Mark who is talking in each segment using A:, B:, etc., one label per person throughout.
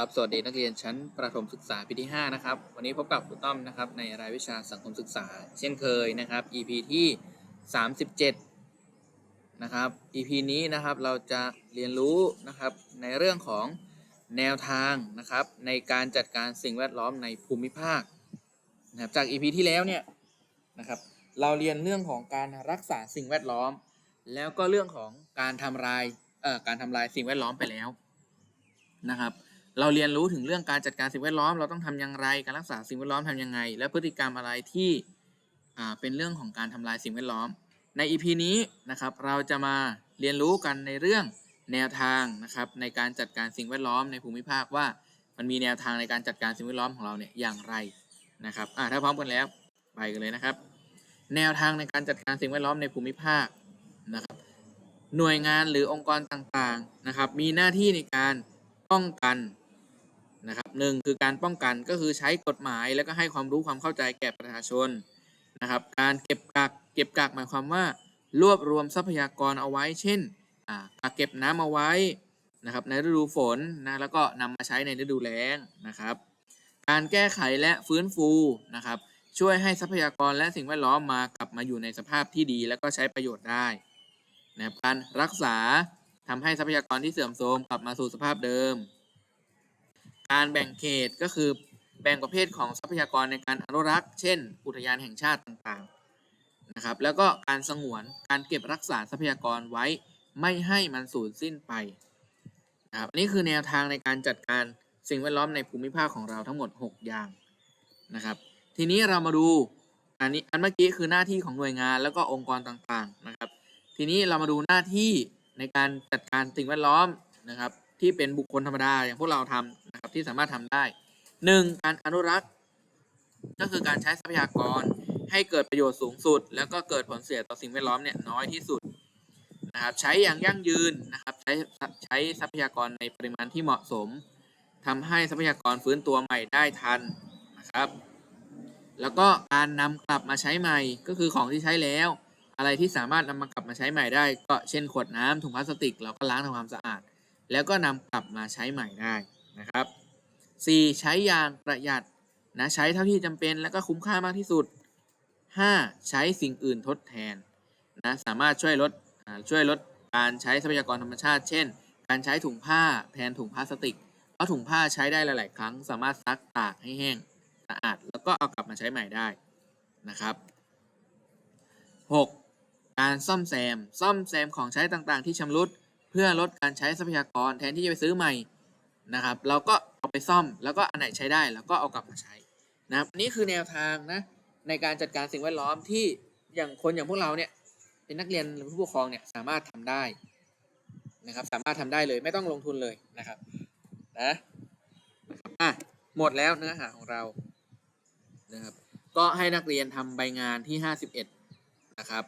A: ครับสวัสดีนักเรียนชั้นประถมศึกษาปีที่ 5 นะครับ วันนี้พบกับครูต้อมนะครับในรายวิชาสังคมศึกษา เช่นเคยนะครับ EP ที่ 37 นะครับ EP นี้นะครับเราจะเรียนรู้นะครับในเรื่องของแนวทางนะครับในการจัดการสิ่งแวดล้อมในภูมิภาคนะครับจาก EP ที่แล้วเนี่ยนะครับเราเรียนเรื่องของการรักษาสิ่งแวดล้อม แล้วก็เรื่องของการทำลายเอ่อการทำลายสิ่งแวดล้อมไปแล้วนะครับ เราเรียนรู้ถึงเรื่องการจัดการสิ่งแวดล้อม เราต้องทำอย่างไร การรักษาสิ่งแวดล้อมทำยังไง และพฤติกรรมอะไรที่เป็นเรื่องของการทำลายสิ่งแวดล้อม ใน EP นี้นะครับ เราจะมาเรียนรู้กันในเรื่องแนวทางนะครับในการจัดการสิ่งแวดล้อมในภูมิภาคว่ามันมีแนวทางในการจัดการสิ่งแวดล้อมของเราเนี่ยอย่างไรนะครับอ่าถ้าพร้อมกันแล้วไปกันเลยนะครับ แนวทางในการจัดการสิ่งแวดล้อมในภูมิภาคนะครับ หน่วยงานหรือองค์กรต่างๆนะครับ มีหน้าที่ในการป้องกัน นะครับหนึ่งคือการป้องกันก็คือใช้กฎหมายแล้วก็ให้ความรู้ความเข้าใจแก่ประชาชนนะครับ การเก็บกักเก็บกักหมายความว่า รวบรวมทรัพยากรเอาไว้ เช่นอ่ากักเก็บน้ำเอาไว้นะครับในฤดูฝนนะแล้วก็นำมาใช้ในฤดูแล้งนะครับ การแก้ไขและฟื้นฟูนะครับช่วยให้ทรัพยากรและสิ่งแวดล้อมมากลับมาอยู่ในสภาพที่ดี และก็ใช้ประโยชน์ได้นะครับการรักษาทำให้ทรัพยากรที่เสื่อมโทรมกลับมาสู่สภาพเดิม การแบ่งเขตก็คือแบ่งประเภทของทรัพยากรในการอนุรักษ์ เช่น อุทยานแห่งชาติต่างๆนะครับแล้วก็การสงวนการเก็บรักษาทรัพยากรไว้ไม่ให้มันสูญสิ้นไปนะครับอันนี้คือแนวทางในการจัดการสิ่งแวดล้อมในภูมิภาคของเราทั้งหมด 6 อย่างนะครับ ทีนี้เรามาดูอันนี้อันเมื่อกี้คือหน้าที่ของหน่วยงานแล้วก็องค์กรต่างๆนะครับ ทีนี้เรามาดูหน้าที่ในการจัดการสิ่งแวดล้อมนะครับ ที่เป็นบุคคลธรรมดาอย่างพวกเราทำนะครับ ที่สามารถทำได้หนึ่งการอนุรักษ์ ก็คือการใช้ทรัพยากรให้เกิดประโยชน์สูงสุด แล้วก็เกิดผลเสียต่อสิ่งแวดล้อมเนี่ยน้อยที่สุดนะครับใช้อย่างยั่งยืนนะครับใช้ใช้ทรัพยากรในปริมาณที่เหมาะสมทำให้ทรัพยากรฟื้นตัวใหม่ได้ทันนะครับแล้วก็การนำกลับมาใช้ใหม่ก็คือของที่ใช้แล้ว อะไรที่สามารถนำมากลับมาใช้ใหม่ได้ ก็เช่นขวดน้ำถุงพลาสติก เราก็ล้างทำความสะอาด แล้วก็นำกลับมาใช้ใหม่ได้นะครับ 4. ใช้อย่างประหยัดนะใช้เท่าที่จำเป็นแล้วก็คุ้มค่ามากที่สุด 5. ใช้สิ่งอื่นทดแทนนะสามารถช่วยลดช่วยลดการใช้ทรัพยากรธรรมชาติ เช่น การใช้ถุงผ้าแทนถุงพลาสติกเพราะถุงผ้าใช้ได้หลาย ๆ ครั้ง สามารถซักตากให้แห้งสะอาด แล้วก็เอากลับมาใช้ใหม่ได้นะครับ 6. การซ่อมแซม ซ่อมแซมของใช้ต่าง ๆ ที่ชำรุด เพื่อลดการใช้ทรัพยากรแทนที่จะไปซื้อใหม่นะครับ เราก็ ไปซ่อม แล้วก็อันไหนใช้ได้เราก็เอากลับมาใช้นะครับนี่คือแนวทางนะในการจัดการสิ่งแวดล้อมที่อย่างคนอย่างพวกเราเนี่ยเป็นนักเรียนหรือผู้ปกครองเนี่ยสามารถทำได้นะครับ สามารถทำได้เลยไม่ต้องลงทุนเลยนะครับนะอะหมดแล้วเนื้อหาของเรานะครับ ก็ให้นักเรียนทำใบงานที่51นะครับ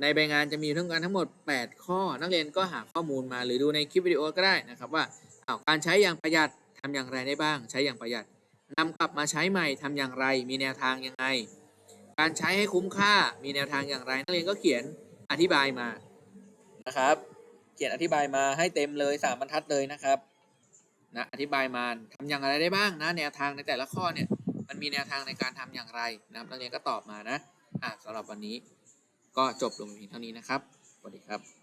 A: ในใบงานจะมีทั้งการทั้งหมด 8 ข้อ นักเรียนก็หาข้อมูลมาหรือดูในคลิปวิดีโอก็ได้นะครับว่า อาการใช้อย่างประหยัดทำอย่างไรได้บ้าง ใช้อย่างประหยัดนำกลับมาใช้ใหม่ทำอย่างไร มีแนวทางยังไง การใช้ให้คุ้มค่ามีแนวทางอย่างไรนักเรียนก็เขียนอธิบายมานะครับ เขียนอธิบายมาให้เต็มเลยสามบรรทัดเลยนะครับนะอธิบายมาทำอย่างไรได้บ้างนะแนวทางในแต่ละข้อเนี่ยมันมีแนวทางในการทำอย่างไรนะครับนักเรียนก็ตอบมานะอะสำหรับวันนี้ก็จบลงเพียงเท่านี้นะครับสวัสดีครับ